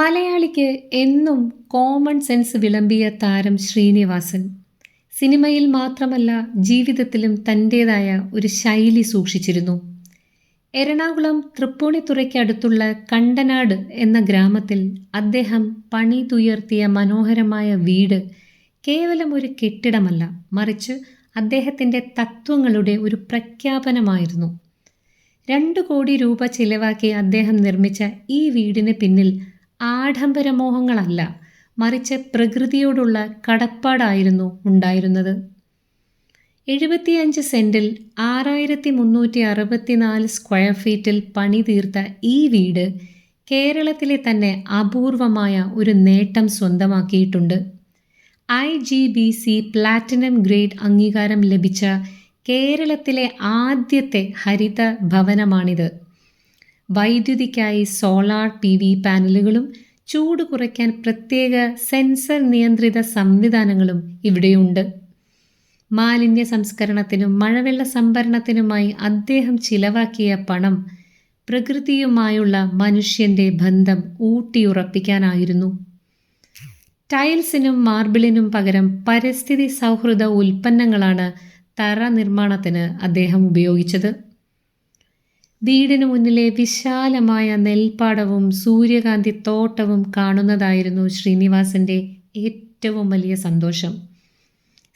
മലയാളിക്ക് എന്നും common sense വിളമ്പിയ താരം ശ്രീനിവാസൻ. സിനിമയിൽ മാത്രമല്ല ജീവിതത്തിലും തന്റേതായ ഒരു ശൈലി സൂക്ഷിച്ചിരുന്നു. എറണാകുളം തൃപ്പൂണിത്തുറയ്ക്കടുത്തുള്ള കണ്ടനാട് എന്ന ഗ്രാമത്തിൽ അദ്ദേഹം പണിതുയർത്തിയ മനോഹരമായ വീട് കേവലം ഒരു കെട്ടിടമല്ല മറിച്ച് അദ്ദേഹത്തിന്റെ തത്വങ്ങളുടെ ഒരു പ്രഖ്യാപനമായിരുന്നു. രണ്ട് കോടി രൂപ ചിലവാക്കി അദ്ദേഹം നിർമ്മിച്ച ഈ വീടിന് പിന്നിൽ ആഡംബരമോഹങ്ങളല്ല മറിച്ച് പ്രകൃതിയോടുള്ള കടപ്പാടായിരുന്നു ഉണ്ടായിരുന്നത്. എഴുപത്തിയഞ്ച് സെന്റിൽ ആറായിരത്തി മുന്നൂറ്റി അറുപത്തിനാല് സ്ക്വയർ ഫീറ്റിൽ പണി തീർത്ത ഈ വീട് കേരളത്തിലെ തന്നെ അപൂർവമായ ഒരു നേട്ടം സ്വന്തമാക്കിയിട്ടുണ്ട്. I G B C platinum grade അംഗീകാരം ലഭിച്ച കേരളത്തിലെ ആദ്യത്തെ ഹരിത ഭവനമാണിത്. വൈദ്യുതിക്കായി സോളാർ പി വി പാനലുകളും ചൂട് കുറയ്ക്കാൻ പ്രത്യേക സെൻസർ നിയന്ത്രിത സംവിധാനങ്ങളും ഇവിടെയുണ്ട്. മാലിന്യ സംസ്കരണത്തിനും മഴവെള്ള സംഭരണത്തിനുമായി അദ്ദേഹം ചിലവാക്കിയ പണം പ്രകൃതിയുമായുള്ള മനുഷ്യന്റെ ബന്ധം ഊട്ടിയുറപ്പിക്കാനായിരുന്നു. ടൈൽസിനും മാർബിളിനും പകരം പരിസ്ഥിതി സൗഹൃദ ഉൽപ്പന്നങ്ങളാണ് തറ നിർമ്മാണത്തിന് അദ്ദേഹം ഉപയോഗിച്ചത്. വീടിനു മുന്നിലെ വിശാലമായ നെൽപ്പാടവും സൂര്യകാന്തി തോട്ടവും കാണുന്നതായിരുന്നു ശ്രീനിവാസന്റെ ഏറ്റവും വലിയ സന്തോഷം.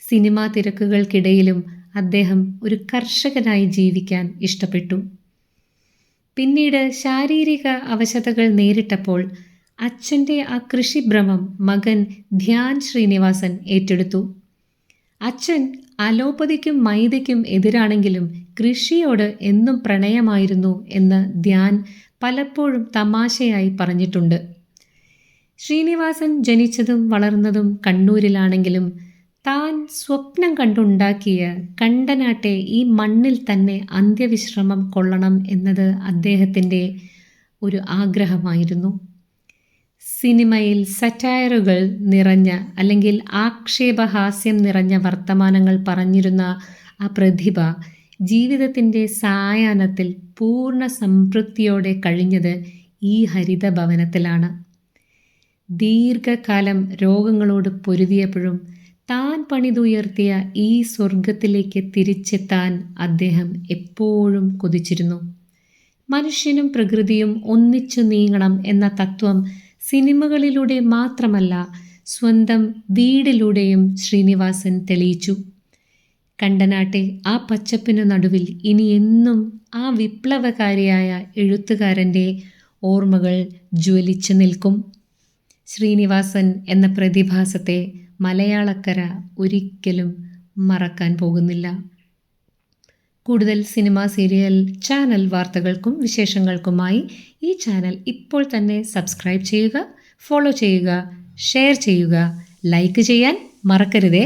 സിനിമാ തിരക്കുകൾക്കിടയിലും അദ്ദേഹം ഒരു കർഷകനായി ജീവിക്കാൻ ഇഷ്ടപ്പെട്ടു. പിന്നീട് ശാരീരിക അവശതകൾ നേരിട്ടപ്പോൾ അച്ഛന്റെ ആ കൃഷിഭ്രമം മകൻ ധ്യാൻ ശ്രീനിവാസൻ ഏറ്റെടുത്തു. അച്ഛൻ അലോപ്പതിക്കും മൈദയ്ക്കും എതിരാണെങ്കിലും കൃഷിയോട് എന്നും പ്രണയമായിരുന്നു എന്ന് ധ്യാൻ പലപ്പോഴും തമാശയായി പറഞ്ഞിട്ടുണ്ട്. ശ്രീനിവാസൻ ജനിച്ചതും വളർന്നതും കണ്ണൂരിലാണെങ്കിലും താൻ സ്വപ്നം കണ്ടുണ്ടാക്കിയ കണ്ടനാട്ടെ ഈ മണ്ണിൽ തന്നെ അന്ത്യവിശ്രമം കൊള്ളണം എന്നത് അദ്ദേഹത്തിന്റെ ഒരു ആഗ്രഹമായിരുന്നു. സിനിമയിൽ സറ്റയറുകൾ നിറഞ്ഞ അല്ലെങ്കിൽ ആക്ഷേപഹാസ്യം നിറഞ്ഞ വർത്തമാനങ്ങൾ പറഞ്ഞിരുന്ന ആ പ്രതിഭ ജീവിതത്തിന്റെ സായാഹ്നത്തിൽ പൂർണ സംതൃപ്തിയോടെ കഴിഞ്ഞത് ഈ ഹരിതഭവനത്തിലാണ് ദീർഘകാലം രോഗങ്ങളോട് പൊരുതിയപ്പോഴും താൻ പണിതുയർത്തിയ ഈ സ്വർഗത്തിലേക്ക് തിരിച്ചെത്താൻ അദ്ദേഹം എപ്പോഴും കൊതിച്ചിരുന്നു. മനുഷ്യനും പ്രകൃതിയും ഒന്നിച്ചു നീങ്ങണം എന്ന തത്വം സിനിമകളിലൂടെ മാത്രമല്ല സ്വന്തം വീടിലൂടെയും ശ്രീനിവാസൻ തെളിയിച്ചു. കണ്ടനാട്ടെ ആ പച്ചപ്പിനു നടുവിൽ ഇനി എന്നും ആ വിപ്ലവകാരിയായ എഴുത്തുകാരന്റെ ഓർമ്മകൾ ജ്വലിച്ചു നിൽക്കും. ശ്രീനിവാസൻ എന്ന പ്രതിഭാസത്തെ മലയാളക്കര ഒരിക്കലും മറക്കാൻ പോകുന്നില്ല. കൂടുതൽ സിനിമ സീരിയൽ ചാനൽ വാർത്തകൾക്കും വിശേഷങ്ങൾക്കുമായി ഈ ചാനൽ ഇപ്പോൾ തന്നെ സബ്സ്ക്രൈബ് ചെയ്യുക ഫോളോ ചെയ്യുക ഷെയർ ചെയ്യുക ലൈക്ക് ചെയ്യാൻ മറക്കരുതേ.